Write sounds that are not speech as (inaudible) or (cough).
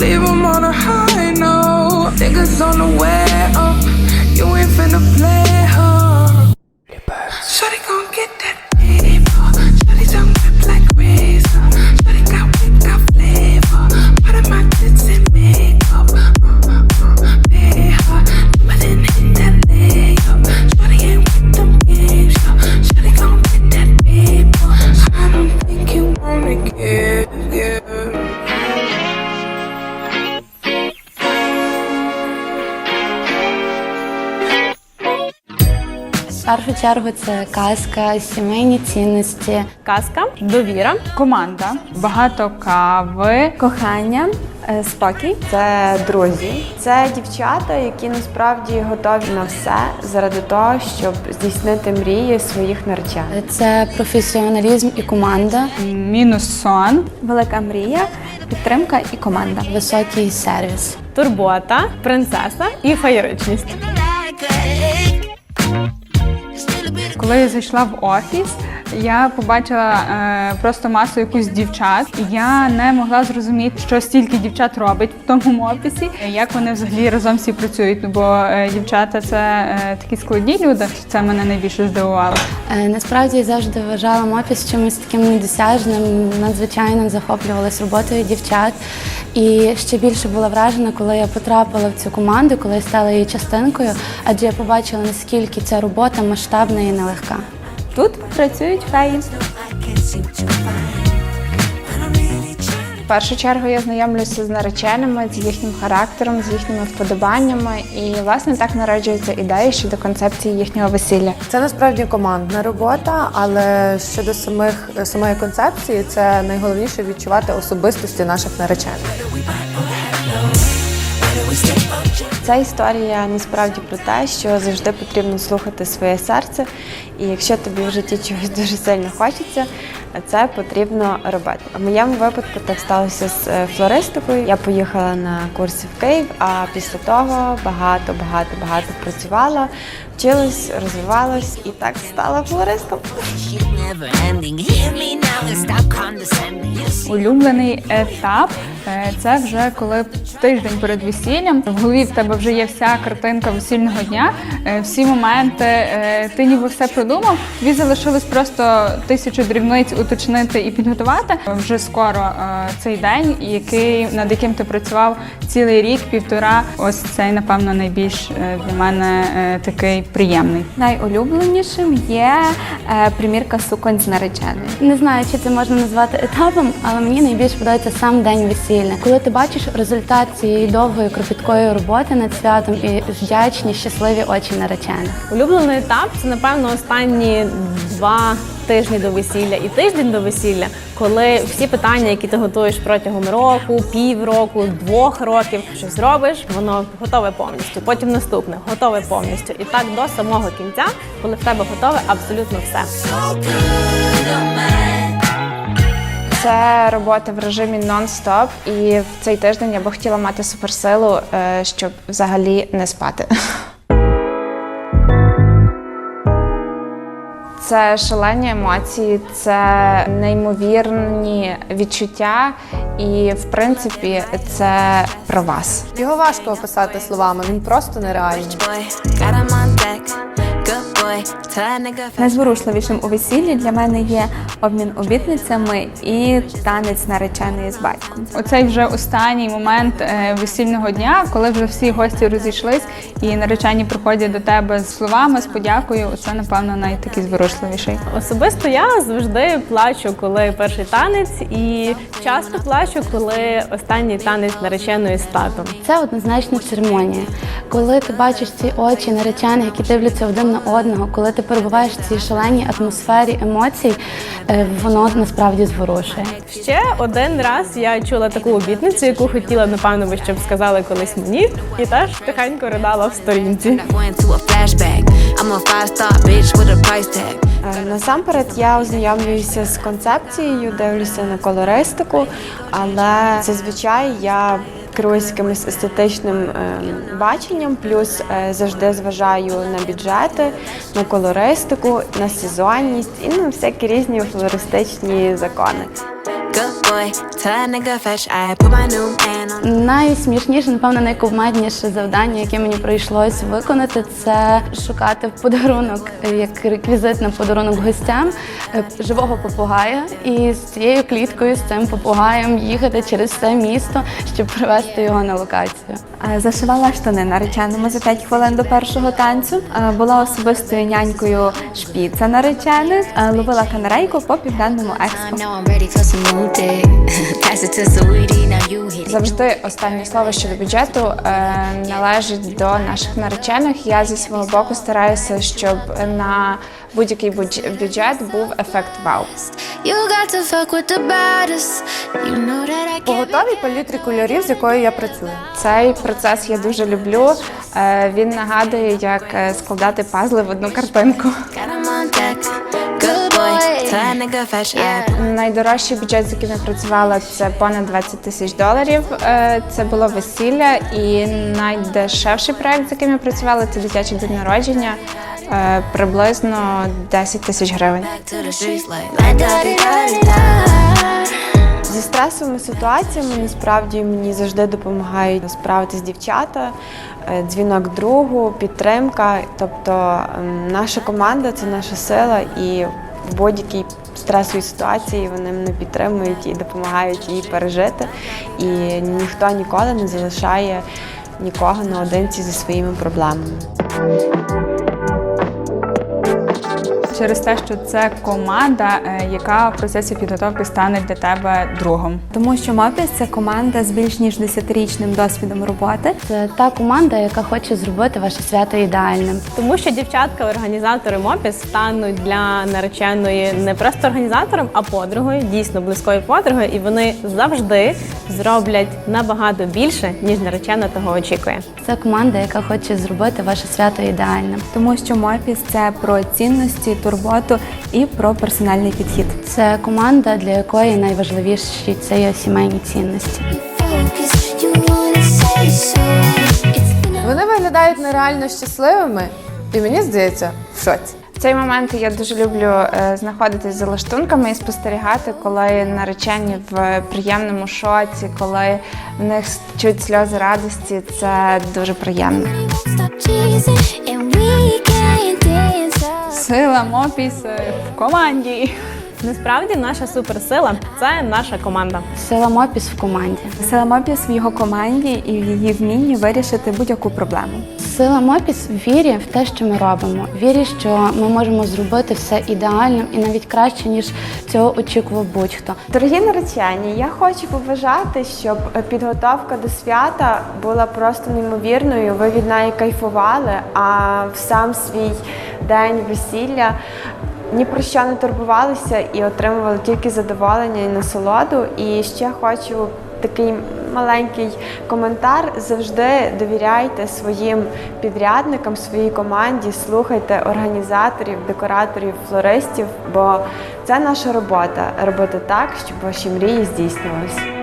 leave 'em on a high note. Niggas on the way up. You ain't finna play першу чергу це казка, сімейні цінності, Казка, довіра, Команда, багато кави. кохання, е, спокій. Це друзі, це дівчата, які насправді готові на все заради того, щоб здійснити мрії своїх наречених. це професіоналізм і команда, Мінус сон. Велика мрія, підтримка і команда. високий сервіс. Турбота, принцеса і феєричність. Коли я зайшла в офіс, я побачила е, просто масу якусь дівчат. Я не могла зрозуміти, що стільки дівчат робить в тому офісі, як вони взагалі разом всі працюють. Бо е, дівчата це е, такі складні люди. Це мене найбільше здивувало. Е, Насправді я завжди вважала Мопіс чимось таким недосяжним, надзвичайно захоплювалась роботою дівчат. І ще більше була вражена, коли я потрапила в цю команду, коли я стала її частинкою, адже я побачила, наскільки ця робота масштабна і нелегка. Тут працюють феї. В першу чергу я знайомлюся з нареченими, з їхнім характером, з їхніми вподобаннями, і власне так народжуються ідеї щодо концепції їхнього весілля. Це насправді командна робота, але щодо самих самої концепції, це найголовніше відчувати особистості наших наречених. Ця історія насправді про те, що завжди потрібно слухати своє серце, і якщо тобі в житті чогось дуже сильно хочеться, це потрібно робити. В моєму випадку так сталося з е, флористикою. Я поїхала на курси в Київ, а після того багато, багато, багато працювала, вчилась, розвивалась і так стала флористом. Улюблений етап е, це вже коли тиждень перед весіллям. В голові в тебе вже є вся картинка весільного дня, е, всі моменти. Ти ніби все продумав. Тобі залишилось просто тисячу дрібниць уточнити і підготувати. Вже скоро е, цей день, який над яким ти працював цілий рік, півтора. Ось цей, напевно, найбільш е, для мене е, такий приємний. Найулюбленішим є е, примірка суконь з нареченою. Не знаю, чи це можна назвати етапом, але мені найбільше подобається сам день весілля. Коли ти бачиш результат цієї довгої кропіткої роботи над святом і вдячні, щасливі очі наречених. Улюблений етап це, напевно, останні два тижні до весілля і тиждень до весілля, коли всі питання, які ти готуєш протягом року, півроку, двох років, щось робиш, воно готове повністю. Потім наступне готове повністю. І так до самого кінця, коли в тебе готове абсолютно все. Це робота в режимі нон-стоп, і в цей тиждень я би хотіла мати суперсилу, е, щоб взагалі не спати. (laughs) Це шалені емоції, це неймовірні відчуття, і в принципі це про вас. Його важко описати словами, він просто нереальний. Найзворушливішим у весіллі для мене є обмін обітницями і танець нареченої з батьком. Оцей вже останній момент е, весільного дня, коли вже всі гості розійшлись, і наречені приходять до тебе з словами, з подякою. Це напевно найтакий зворушливіший. Особисто я завжди плачу, коли перший танець, і часто плачу, коли останній танець нареченої з татом. Це однозначно церемонія. Коли ти бачиш ці очі наречених, які дивляться один на одного, коли ти перебуваєш в цій шаленій атмосфері емоцій, е, воно насправді зворушує. Ще один раз я чула таку обітницю, яку хотіла, напевно, би, щоб сказали колись мені, і теж тихенько ридала в сторінці. Е, Насамперед я ознайомлююся з концепцією, дивлюся на колористику, але зазвичай я керуюсь якимось естетичним ем, баченням, плюс е, завжди зважаю на бюджети, на колористику, на сезонність і на всякі різні флористичні закони. Найсмішніше, напевно, найкумедніше завдання, яке мені прийшлось виконати, це шукати подарунок як реквізит на подарунок гостям е, живого попугая і з цією кліткою, з цим попугаєм їхати через все місто, щоб привезти його на локацію. Е, Зашивала штани нареченому за 5 хвилин до першого танцю. Е, Була особистою нянькою шпіца наречених. Е, Ловила канарейку по південному експо. (laughs) Завжди останнє слово щодо бюджету належить до наших наречених. Я зі свого боку стараюся, щоб на будь-який бюджет був ефект вау. По готовій палітрі кольорів, з якою я працюю. Цей процес я дуже люблю. Е, Він нагадує, як е, складати пазли в одну картинку. Найдорожчий бюджет, з яким я працювала, це понад 20 тисяч доларів. Е, Це було весілля, і найдешевший проект, з яким я працювала, це дитячий день народження. Приблизно 10 тисяч гривень. Зі стресовими ситуаціями насправді мені завжди допомагають справитись дівчата, е, дзвінок другу, підтримка. Тобто ем, наша команда це наша сила, і в будь-якій стресовій ситуації вони мене підтримують і допомагають її пережити. І ніхто ніколи не залишає нікого наодинці зі своїми проблемами. Через те, що це команда, е, яка в процесі підготовки стане для тебе другом. Тому що Мопіс це команда з більш ніж 10-річним досвідом роботи. Це та команда, яка хоче зробити ваше свято ідеальним. Тому що дівчатка-організатори МОПІС стануть для нареченої не просто організатором, а подругою, дійсно близькою подругою, і вони завжди зроблять набагато більше, ніж наречена того очікує. Це команда, яка хоче зробити ваше свято ідеальним. Тому що Мопіс це про цінності, турботу і про персональний підхід. Це команда, для якої найважливіші це є сімейні цінності. Вони виглядають нереально щасливими, і мені здається, в шоці. В цей момент я дуже люблю е, знаходитись за лаштунками і спостерігати, коли наречені в приємному шоці, коли в них чуть сльози радості. Це дуже приємно. Сила Мопіс е, в команді. Насправді наша суперсила це наша команда. Сила Мопіс в команді. Сила Мопіс в його команді і в її вмінні вирішити будь-яку проблему. Сила Мопіс в вірі в те, що ми робимо. Вірі, що ми можемо зробити все ідеальним і навіть краще, ніж цього очікував будь-хто. Дорогі наречені, я хочу побажати, щоб підготовка до свята була просто неймовірною. Ви від неї кайфували, а в сам свій день весілля ні про що не турбувалися і отримували тільки задоволення і насолоду. І ще хочу такий маленький коментар. Завжди довіряйте своїм підрядникам, своїй команді, слухайте організаторів, декораторів, флористів, бо це наша робота робити так, щоб ваші мрії здійснювалися.